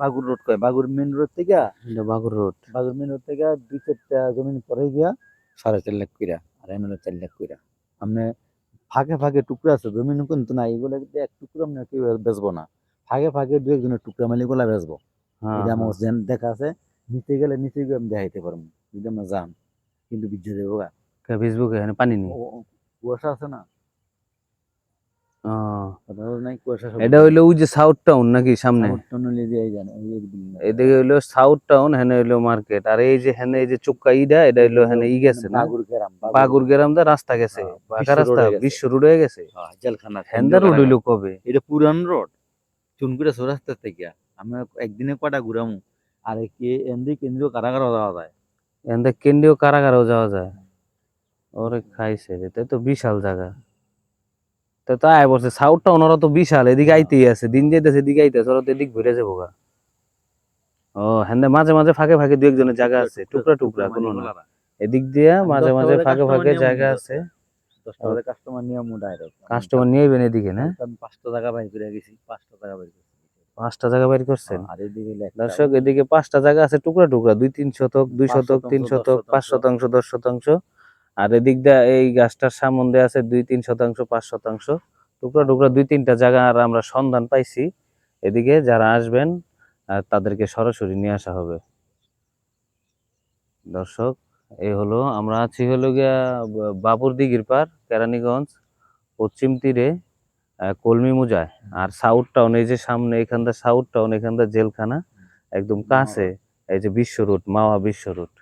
বাগুর road কয়? বাগুর main road থেকে? Bagur road. Bagur main road থেকে দুই চারটা জমিন পরে গিয়া সাড়ে চার লাখ কইরা আর এনে চার লাখ কইরা। আপনি ফাঁকে ফাঁকে টুকরা আছে জমিন কিন্তু না এগুলো এক টুকরো আপনি কেউ বেচবো না। ফাঁকে ফাঁকে দু একজনের টুকরা মালি গুলা বেচবো। হ্যাঁ এটা আমার যেন দেখা আছে নিচে গেলে নিচে গিয়ে আমি দেখাইতে পারব। যদি আমরা যান কিন্তু বিজ্জে দেবো গা ফেসবুকে পানি নেই? কুয়াশা আছে না ও, কথা বলো নাই কুয়াশা সব এটা হইল ওই যে সাউথ টাউন নাকি সামনে? এদিকে হইল সাউথ টাউন হেনে হইল মার্কেট আর এই যে হেনে এই যে চুক্কা ইডা এটা হইল হেনে ই গেছে বাগুর গ্রাম দা রাস্তা গেছে। হ্যাঁ, পাকা রাস্তা রোড বিশ্ব রোড হয়ে গেছে। হ্যাঁ, জেলখানা। হেন্দা রোড হইল কবে? এটা পুরান রোড চুনকুড়া চৌরাস্তা থেকে। আমরা একদিনে কটা ঘুরামু? আর কি এমনি কেন্দ্রীয় কারাগার যাওয়া যায়। এখান কেন্দ্রীয় কারাগারেও যাওয়া যায়। ওরে খাইছে তাই তো বিশাল জায়গা। তো তাই বলছে সাউথ টাউন ওরা তো বিশাল এদিকে আইতেই আছে দিন যাইতেছে এদিকে আইতেছে ওরা তো এদিক ঘুরে যাব গা। ও হ্যাঁ মাঝে মাঝে ফাঁকে ফাঁকে দু একজনের জায়গা আছে টুকরা টুকরা কোনো না। এদিক দিয়া মাঝে মাঝে ফাঁকে ফাঁকে জায়গা আছে। কাস্টমার নিয়ে ডাইরেক্ট কাস্টমার নিয়ে যাবেন এদিকে না? পাঁচটা টাকা বাইর করে গেছি পাঁচটা বাইর পাঁচটা জায়গা বের করছেন? আর এদিকে দর্শক এদিকে পাঁচটা জায়গা আছে টুকরা টুকরা দুই তিন শতক দুই শতক তিন শতক পাঁচ। শতাংশ দশ শতাংশ। আর এদিক দিয়ে এই গাছটার সামনে আছে দুই তিন শতাংশ পাঁচ শতাংশ। টুকরা টুকরা দুই তিনটা জায়গা আর আমরা সন্ধান পাইছি। এদিকে যারা আসবেন তাদেরকে সরাসরি নিয়ে আসা হবে। দর্শক এই হলো আমরা আছি হলো গিয়া বাবুর দিঘির পার কেরানীগঞ্জ পশ্চিম তীরে কলমি মুজায়। আর সাউথ টাউন এই যে সামনে এখানটা সাউথ টাউন এখানটা জেলখানা একদম কাছে এই যে বিশ্ব রোড মাওয়া বিশ্ব রোড।